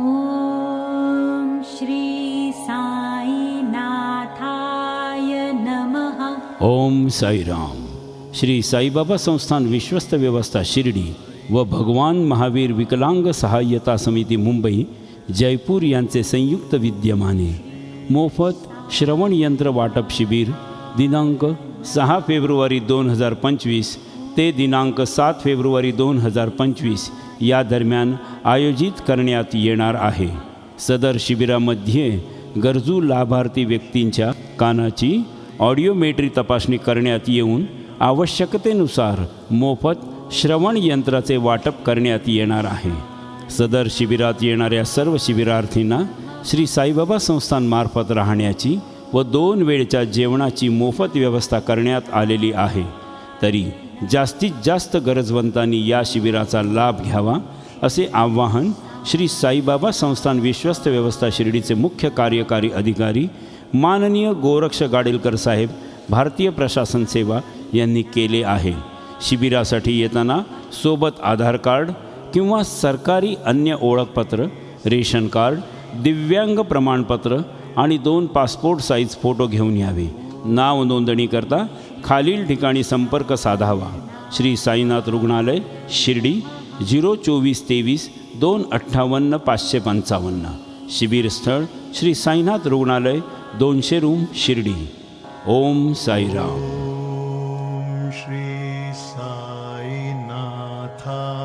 ॐ श्री साईनाथाय नमः। ओम साईराम। श्री साईबाबा संस्थान विश्वस्त व्यवस्था शिर्डी व भगवान महावीर विकलांग सहाय्यता समिती मुंबई जयपूर यांचे संयुक्त विद्यमाने मोफत श्रवण यंत्र वाटप शिबिर दिनांक सहा फेब्रुवारी दोन हजार पंचवीस ते दिनांक सात फेब्रुवारी दोन हजार पंचवीस या दरम्यान आयोजित करण्यात येणार आहे. सदर शिबिरामध्ये गरजू लाभार्थी व्यक्तींच्या कानाची ऑडिओमेट्री तपासणी करण्यात येऊन आवश्यकतेनुसार मोफत श्रवण यंत्राचे वाटप करण्यात येणार आहे. सदर शिबिरात येणाऱ्या सर्व शिबिरार्थींना श्री साईबाबा संस्थांमार्फत राहण्याची व दोन वेळच्या जेवणाची मोफत व्यवस्था करण्यात आलेली आहे. तरी जास्तीत जास्त गरजवंतांनी या शिबिराचा लाभ घ्यावा असे आवाहन श्री साईबाबा संस्थान विश्वस्त व्यवस्था शिर्डीचे मुख्य कार्यकारी अधिकारी माननीय गोरक्ष गाडेलकर साहेब भारतीय प्रशासन सेवा यांनी केले आहे. शिबिरासाठी येताना सोबत आधार कार्ड किंवा सरकारी अन्य ओळखपत्र रेशन कार्ड दिव्यांग प्रमाणपत्र आणि दोन पासपोर्ट साईज फोटो घेऊन यावे. नाव नोंदणीकरता खालील ठिकाणी संपर्क साधावा. श्री साईनाथ रुग्णालय शिर्डी झिरो चोवीस तेवीस दोन अठ्ठावन्न पाचशे पंचावन्न. शिबिरस्थळ श्री साईनाथ रुग्णालय दोनशे रूम शिर्डी. ओम साईराम. श्री साईनाथा.